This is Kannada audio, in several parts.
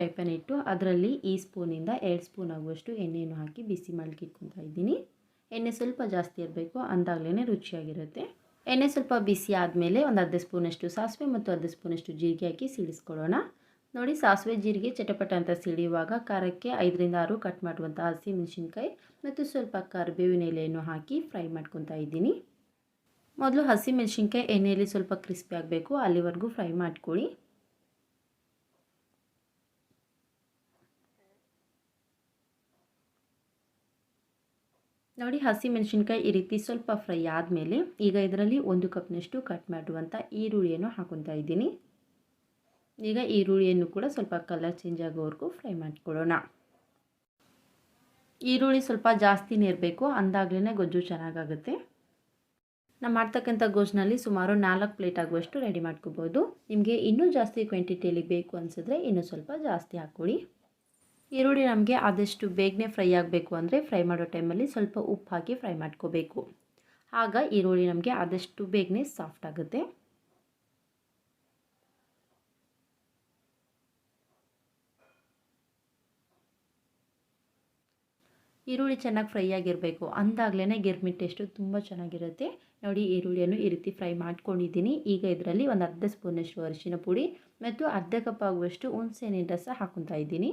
ಪ್ಯಾನ್ ಇಟ್ಟು ಅದರಲ್ಲಿ ಈ ಸ್ಪೂನಿಂದ ಎರಡು ಸ್ಪೂನ್ ಆಗುವಷ್ಟು ಎಣ್ಣೆಯನ್ನು ಹಾಕಿ ಬಿಸಿ ಮಾಡಲಿಕ್ಕೆ ಇದ್ದೀನಿ. ಎಣ್ಣೆ ಸ್ವಲ್ಪ ಜಾಸ್ತಿ ಇರಬೇಕು ಅಂದಾಗಲೇ ರುಚಿಯಾಗಿರುತ್ತೆ. ಎಣ್ಣೆ ಸ್ವಲ್ಪ ಬಿಸಿ ಆದಮೇಲೆ ಒಂದು ಅರ್ಧ ಸ್ಪೂನಷ್ಟು ಸಾಸಿವೆ ಮತ್ತು ಅರ್ಧ ಸ್ಪೂನಷ್ಟು ಜೀರಿಗೆ ಹಾಕಿ ಸಿಡಿಸ್ಕೊಳ್ಳೋಣ. ನೋಡಿ, ಸಾಸಿವೆ, ಜೀರಿಗೆ ಚಟಪಟ ಅಂತ ಸಿಡಿಯುವಾಗ ಖಾರಕ್ಕೆ ಐದರಿಂದ ಆರು ಕಟ್ ಮಾಡುವಂಥ ಹಸಿ ಮೆಣಸಿನ್ಕಾಯಿ ಮತ್ತು ಸ್ವಲ್ಪ ಕರಿಬೇವಿನ ಎಲೆಯನ್ನು ಹಾಕಿ ಫ್ರೈ ಮಾಡ್ಕೊತಾ ಇದ್ದೀನಿ. ಮೊದಲು ಹಸಿ ಮೆಣಸಿನ್ಕಾಯಿ ಎಣ್ಣೆಯಲ್ಲಿ ಸ್ವಲ್ಪ ಕ್ರಿಸ್ಪಿ ಆಗಬೇಕು, ಅಲ್ಲಿವರೆಗೂ ಫ್ರೈ ಮಾಡ್ಕೊಳ್ಳಿ. ನೋಡಿ ಹಸಿ ಮೆಣಸಿನ್ಕಾಯಿ ಈ ರೀತಿ ಸ್ವಲ್ಪ ಫ್ರೈ ಆದಮೇಲೆ ಈಗ ಇದರಲ್ಲಿ ಒಂದು ಕಪ್ನಷ್ಟು ಕಟ್ ಮಾಡುವಂಥ ಈರುಳ್ಳಿಯನ್ನು ಹಾಕೊತಾ ಇದ್ದೀನಿ. ಈಗ ಈರುಳ್ಳಿಯನ್ನು ಕೂಡ ಸ್ವಲ್ಪ ಕಲರ್ ಚೇಂಜ್ ಆಗೋವರೆಗೂ ಫ್ರೈ ಮಾಡಿಕೊಡೋಣ ಈರುಳ್ಳಿ ಸ್ವಲ್ಪ ಜಾಸ್ತಿನೇ ಇರಬೇಕು ಅಂದಾಗಲೇ ಗೊಜ್ಜು ಚೆನ್ನಾಗಾಗುತ್ತೆ. ನಾವು ಮಾಡ್ತಕ್ಕಂಥ ಗೊಜ್ಜಿನಲ್ಲಿ ಸುಮಾರು ನಾಲ್ಕು ಪ್ಲೇಟ್ ಆಗುವಷ್ಟು ರೆಡಿ ಮಾಡ್ಕೋಬೋದು. ನಿಮಗೆ ಇನ್ನೂ ಜಾಸ್ತಿ ಕ್ವಾಂಟಿಟಿಯಲ್ಲಿ ಬೇಕು ಅನಿಸಿದ್ರೆ ಇನ್ನೂ ಸ್ವಲ್ಪ ಜಾಸ್ತಿ ಹಾಕ್ಕೊಳ್ಳಿ. ಈರುಳ್ಳಿ ನಮಗೆ ಆದಷ್ಟು ಬೇಗನೆ ಫ್ರೈ ಆಗಬೇಕು ಅಂದರೆ ಫ್ರೈ ಮಾಡೋ ಟೈಮಲ್ಲಿ ಸ್ವಲ್ಪ ಉಪ್ಪು ಹಾಕಿ ಫ್ರೈ ಮಾಡ್ಕೋಬೇಕು. ಆಗ ಈರುಳ್ಳಿ ನಮಗೆ ಆದಷ್ಟು ಬೇಗನೆ ಸಾಫ್ಟ್ ಆಗುತ್ತೆ. ಈರುಳ್ಳಿ ಚೆನ್ನಾಗಿ ಫ್ರೈ ಆಗಿರಬೇಕು. ಅಂದಾಗಲೇ ಗಿರ್ಮಿ ಟೇಸ್ಟು ತುಂಬ ಚೆನ್ನಾಗಿರುತ್ತೆ. ನೋಡಿ, ಈರುಳ್ಳಿಯನ್ನು ಈ ರೀತಿ ಫ್ರೈ ಮಾಡ್ಕೊಂಡಿದ್ದೀನಿ. ಈಗ ಇದರಲ್ಲಿ ಒಂದು ಅರ್ಧ ಸ್ಪೂನಷ್ಟು ಅರಿಶಿನ ಪುಡಿ ಮತ್ತು ಅರ್ಧ ಕಪ್ ಆಗುವಷ್ಟು ಹುಣಸೆಹಣ್ಣಿನ ರಸ ಹಾಕೊತಾ ಇದ್ದೀನಿ.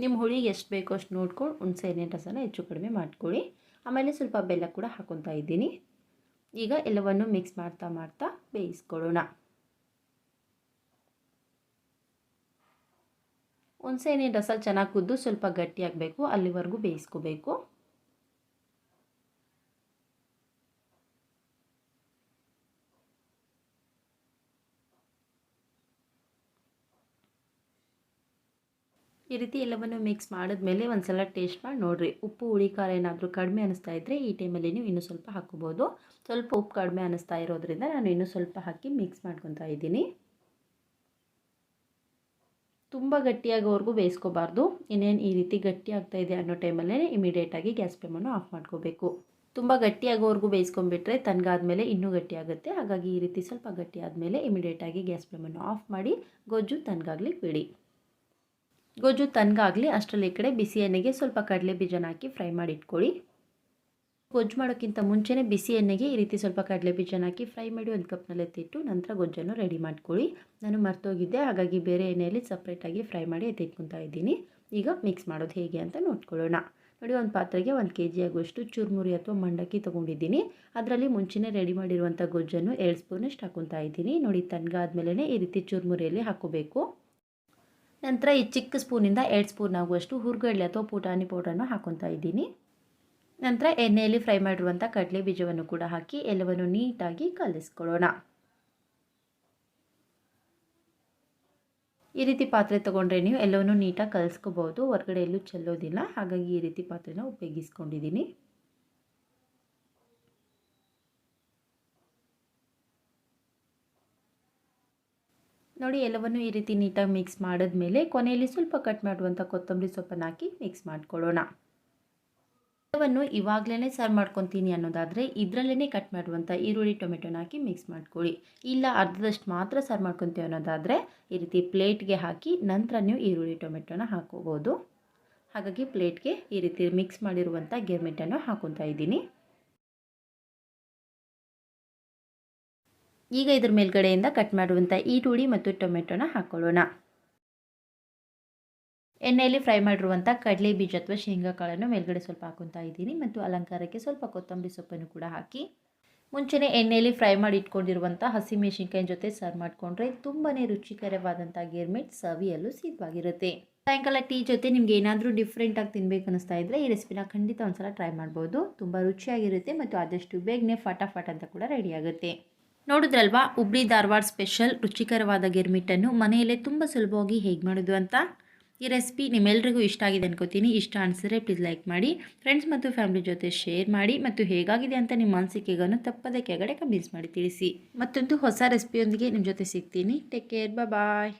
ನಿಮ್ಮ ಹುಳಿಗೆ ಎಷ್ಟು ಬೇಕೋ ಅಷ್ಟು ನೋಡ್ಕೊಂಡು ಹುಣಸೆಹಣ್ಣಿನ ರಸನ ಹೆಚ್ಚು ಕಡಿಮೆ ಮಾಡ್ಕೊಳ್ಳಿ. ಆಮೇಲೆ ಸ್ವಲ್ಪ ಬೆಲ್ಲ ಕೂಡ ಹಾಕೊತಾ ಇದ್ದೀನಿ. ಈಗ ಎಲ್ಲವನ್ನು ಮಿಕ್ಸ್ ಮಾಡ್ತಾ ಮಾಡ್ತಾ ಬೇಯಿಸ್ಕೊಳ್ಳೋಣ. ಹುಣಸೆಹಣ್ಣಿನ ರಸ ಚೆನ್ನಾಗಿ ಕುದ್ದು ಸ್ವಲ್ಪ ಗಟ್ಟಿಯಾಗಬೇಕು, ಅಲ್ಲಿವರೆಗೂ ಬೇಯಿಸ್ಕೋಬೇಕು. ಈ ರೀತಿ ಎಲ್ಲವನ್ನು ಮಿಕ್ಸ್ ಮಾಡಿದ್ಮೇಲೆ ಒಂದು ಸಲ ಟೇಸ್ಟ್ ಮಾಡಿ ನೋಡಿರಿ. ಉಪ್ಪು, ಹುಳಿ, ಖಾರ ಏನಾದರೂ ಕಡಿಮೆ ಅನ್ನಿಸ್ತಾ ಇದ್ದರೆ ಈ ಟೈಮಲ್ಲಿ ನೀವು ಇನ್ನೂ ಸ್ವಲ್ಪ ಹಾಕೋಬೋದು ಸ್ವಲ್ಪ ಉಪ್ಪು ಕಡಿಮೆ ಅನಿಸ್ತಾ ಇರೋದ್ರಿಂದ ನಾನು ಇನ್ನೂ ಸ್ವಲ್ಪ ಹಾಕಿ ಮಿಕ್ಸ್ ಮಾಡ್ಕೊತಾ ಇದ್ದೀನಿ. ತುಂಬ ಗಟ್ಟಿಯಾಗೋವರೆಗೂ ಬೇಯಿಸ್ಕೋಬಾರ್ದು. ಇನ್ನೇನು ಈ ರೀತಿ ಗಟ್ಟಿ ಆಗ್ತಾ ಇದೆ ಅನ್ನೋ ಟೈಮಲ್ಲೇ ಇಮಿಡಿಯೇಟಾಗಿ ಗ್ಯಾಸ್ ಫ್ಲೇಮನ್ನು ಆಫ್ ಮಾಡ್ಕೋಬೇಕು. ತುಂಬ ಗಟ್ಟಿಯಾಗೋವರೆಗೂ ಬೇಯಿಸ್ಕೊಂಡ್ಬಿಟ್ರೆ ಮೇಲೆ ಇನ್ನೂ ಗಟ್ಟಿಯಾಗುತ್ತೆ ಹಾಗಾಗಿ ಈ ರೀತಿ ಸ್ವಲ್ಪ ಗಟ್ಟಿ ಆದಮೇಲೆ ಇಮಿಡಿಯೇಟಾಗಿ ಗ್ಯಾಸ್ ಫ್ಲೇಮನ್ನು ಆಫ್ ಮಾಡಿ ಗೊಜ್ಜು ತನಗಾಗ್ಲಿಕ್ಕೆ ಬಿಡಿ. ಗೊಜ್ಜು ತನ್ಗಾಗಲಿ ಅಷ್ಟರಲ್ಲಿ ಈ ಕಡೆ ಬಿಸಿ ಎಣ್ಣೆಗೆ ಸ್ವಲ್ಪ ಕಡಲೆ ಬೀಜನ ಹಾಕಿ ಫ್ರೈ ಮಾಡಿ ಇಟ್ಕೊಳ್ಳಿ. ಗೊಜ್ಜು ಮಾಡೋಕ್ಕಿಂತ ಮುಂಚೆನೇ ಬಿಸಿ ಎಣ್ಣೆಗೆ ಈ ರೀತಿ ಸ್ವಲ್ಪ ಕಡಲೆ ಬೀಜನ ಹಾಕಿ ಫ್ರೈ ಮಾಡಿ ಒಂದು ಕಪ್ನಲ್ಲಿ ಎತ್ತಿಟ್ಟು ನಂತರ ಗೊಜ್ಜನ್ನು ರೆಡಿ ಮಾಡ್ಕೊಳ್ಳಿ. ನಾನು ಮರ್ತೋಗಿದ್ದೆ, ಹಾಗಾಗಿ ಬೇರೆ ಎಣ್ಣೆಯಲ್ಲಿ ಸಪ್ರೇಟಾಗಿ ಫ್ರೈ ಮಾಡಿ ಎತ್ತಿಟ್ಕೊತಾ ಇದ್ದೀನಿ. ಈಗ ಮಿಕ್ಸ್ ಮಾಡೋದು ಹೇಗೆ ಅಂತ ನೋಡ್ಕೊಳ್ಳೋಣ. ನೋಡಿ, ಒಂದು ಪಾತ್ರೆಗೆ ಒಂದು ಕೆ ಜಿ ಆಗುವಷ್ಟು ಚುರುಮುರಿ ಅಥವಾ ಮಂಡಕ್ಕಿ ತೊಗೊಂಡಿದ್ದೀನಿ. ಅದರಲ್ಲಿ ಮುಂಚೆನೇ ರೆಡಿ ಮಾಡಿರುವಂಥ ಗೊಜ್ಜನ್ನು ಎರಡು ಸ್ಪೂನಷ್ಟು ಹಾಕೊತಾ ಇದ್ದೀನಿ. ನೋಡಿ ತನ್ಗಾದ್ಮೇಲೆ ಈ ರೀತಿ ಚುರುಮುರಿಯಲ್ಲಿ ಹಾಕೋಬೇಕು ನಂತರ ಈ ಚಿಕ್ಕ ಸ್ಪೂನಿಂದ ಎರಡು ಸ್ಪೂನ್ ಆಗುವಷ್ಟು ಹುರ್ಗಡ್ಲೆ ಅಥವಾ ಪುಟಾಣಿ ಪೌಡ್ರನ್ನು ಹಾಕೊತಾ ಇದ್ದೀನಿ. ನಂತರ ಎಣ್ಣೆಯಲ್ಲಿ ಫ್ರೈ ಮಾಡಿರುವಂಥ ಕಡಲೆ ಬೀಜವನ್ನು ಕೂಡ ಹಾಕಿ ಎಲ್ಲವನ್ನು ನೀಟಾಗಿ ಕಲಿಸ್ಕೊಳ್ಳೋಣ. ಈ ರೀತಿ ಪಾತ್ರೆ ತೊಗೊಂಡ್ರೆ ನೀವು ಎಲ್ಲವನ್ನು ನೀಟಾಗಿ ಕಲಿಸ್ಕೋಬೋದು. ಹೊರಗಡೆ ಎಲ್ಲೂ ಚೆಲ್ಲೋದಿಲ್ಲ. ಹಾಗಾಗಿ ಈ ರೀತಿ ಪಾತ್ರೆನ ಉಪಯೋಗಿಸ್ಕೊಂಡಿದ್ದೀನಿ. ನೋಡಿ ಎಲ್ಲವನ್ನು ಈ ರೀತಿ ನೀಟಾಗಿ ಮಿಕ್ಸ್ ಮಾಡಿದ್ಮೇಲೆ ಕೊನೆಯಲ್ಲಿ ಸ್ವಲ್ಪ ಕಟ್ ಮಾಡುವಂಥ ಕೊತ್ತಂಬರಿ ಸೊಪ್ಪನ್ನು ಹಾಕಿ ಮಿಕ್ಸ್ ಮಾಡ್ಕೊಳ್ಳೋಣ. ಎಲ್ಲವನ್ನು ಇವಾಗಲೇ ಸರ್ವ್ ಮಾಡ್ಕೊತೀನಿ ಅನ್ನೋದಾದರೆ ಇದರಲ್ಲೇ ಕಟ್ ಮಾಡುವಂಥ ಈರುಳ್ಳಿ, ಟೊಮೆಟೊನ ಹಾಕಿ ಮಿಕ್ಸ್ ಮಾಡ್ಕೊಳ್ಳಿ. ಇಲ್ಲ ಅರ್ಧದಷ್ಟು ಮಾತ್ರ ಸರ್ವ್ ಮಾಡ್ಕೊತೀವಿ ಅನ್ನೋದಾದರೆ ಈ ರೀತಿ ಪ್ಲೇಟ್ಗೆ ಹಾಕಿ ನಂತರ ನೀವು ಈರುಳ್ಳಿ, ಟೊಮೆಟೊನ ಹಾಕೋಬೋದು. ಹಾಗಾಗಿ ಪ್ಲೇಟ್ಗೆ ಈ ರೀತಿ ಮಿಕ್ಸ್ ಮಾಡಿರುವಂಥ ಗಿರ್ಮಿಟನ್ನು ಹಾಕೊತಾ ಇದ್ದೀನಿ. ಈಗ ಇದ್ರ ಮೇಲ್ಗಡೆಯಿಂದ ಕಟ್ ಮಾಡುವಂಥ ಈರುಳ್ಳಿ ಮತ್ತು ಟೊಮೆಟೊನ ಹಾಕ್ಕೊಳ್ಳೋಣ ಎಣ್ಣೆಯಲ್ಲಿ ಫ್ರೈ ಮಾಡಿರುವಂಥ ಕಡಲೆ ಬೀಜ ಅಥವಾ ಶೇಂಗಾ ಕಾಳನ್ನು ಮೇಲ್ಗಡೆ ಸ್ವಲ್ಪ ಹಾಕೊತಾ ಇದ್ದೀನಿ ಮತ್ತು ಅಲಂಕಾರಕ್ಕೆ ಸ್ವಲ್ಪ ಕೊತ್ತಂಬರಿ ಸೊಪ್ಪನ್ನು ಕೂಡ ಹಾಕಿ. ಮುಂಚೆನೇ ಎಣ್ಣೆಯಲ್ಲಿ ಫ್ರೈ ಮಾಡಿ ಇಟ್ಕೊಂಡಿರುವಂಥ ಹಸಿಮೆಣಸಿನ್ಕಾಯಿ ಜೊತೆ ಸರ್ವ್ ಮಾಡಿಕೊಂಡ್ರೆ ತುಂಬಾ ರುಚಿಕರವಾದಂಥ ಗಿರ್ಮಿಟ್ ಸವಿಯಲು ಸಿದ್ಧವಾಗಿರುತ್ತೆ. ಸಾಯಂಕಾಲ ಟೀ ಜೊತೆ ನಿಮ್ಗೆ ಏನಾದರೂ ಡಿಫ್ರೆಂಟಾಗಿ ತಿನ್ಬೇಕು ಅನಿಸ್ತಾ ಇದ್ದರೆ ಈ ರೆಸಿಪಿನ ಖಂಡಿತ ಒಂದ್ಸಲ ಟ್ರೈ ಮಾಡ್ಬೋದು. ತುಂಬ ರುಚಿಯಾಗಿರುತ್ತೆ ಮತ್ತು ಆದಷ್ಟು ಬೇಗನೆ ಫಟಾಫಟ್ ಅಂತ ಕೂಡ ರೆಡಿ ಆಗುತ್ತೆ. ನೋಡಿದ್ರಲ್ವಾ? ಹುಬ್ಳಿ ಧಾರವಾಡ ಸ್ಪೆಷಲ್ ರುಚಿಕರವಾದ ಗಿರ್ಮಿಟ್ಟನ್ನು ಮನೆಯಲ್ಲೇ ತುಂಬ ಸುಲಭವಾಗಿ ಹೇಗೆ ಮಾಡೋದು ಅಂತ? ಈ ರೆಸಿಪಿ ನಿಮ್ಮೆಲ್ರಿಗೂ ಇಷ್ಟ ಆಗಿದೆ ಅನ್ಕೋತೀನಿ. ಇಷ್ಟ ಅನಿಸಿದ್ರೆ ಪ್ಲೀಸ್ ಲೈಕ್ ಮಾಡಿ ಫ್ರೆಂಡ್ಸ್ ಮತ್ತು ಫ್ಯಾಮಿಲಿ ಜೊತೆ ಶೇರ್ ಮಾಡಿ ಮತ್ತು ಹೇಗಾಗಿದೆ ಅಂತ ನಿಮ್ಮ ಅನಿಸಿಕೆಗಳನ್ನು ತಪ್ಪದೆ ಕೆಳಗಡೆ ಕಮೆಂಟ್ಸ್ ಮಾಡಿ ತಿಳಿಸಿ. ಮತ್ತೊಂದು ಹೊಸ ರೆಸಿಪಿಯೊಂದಿಗೆ ನಿಮ್ಮ ಜೊತೆ ಸಿಗ್ತೀನಿ. Take care bye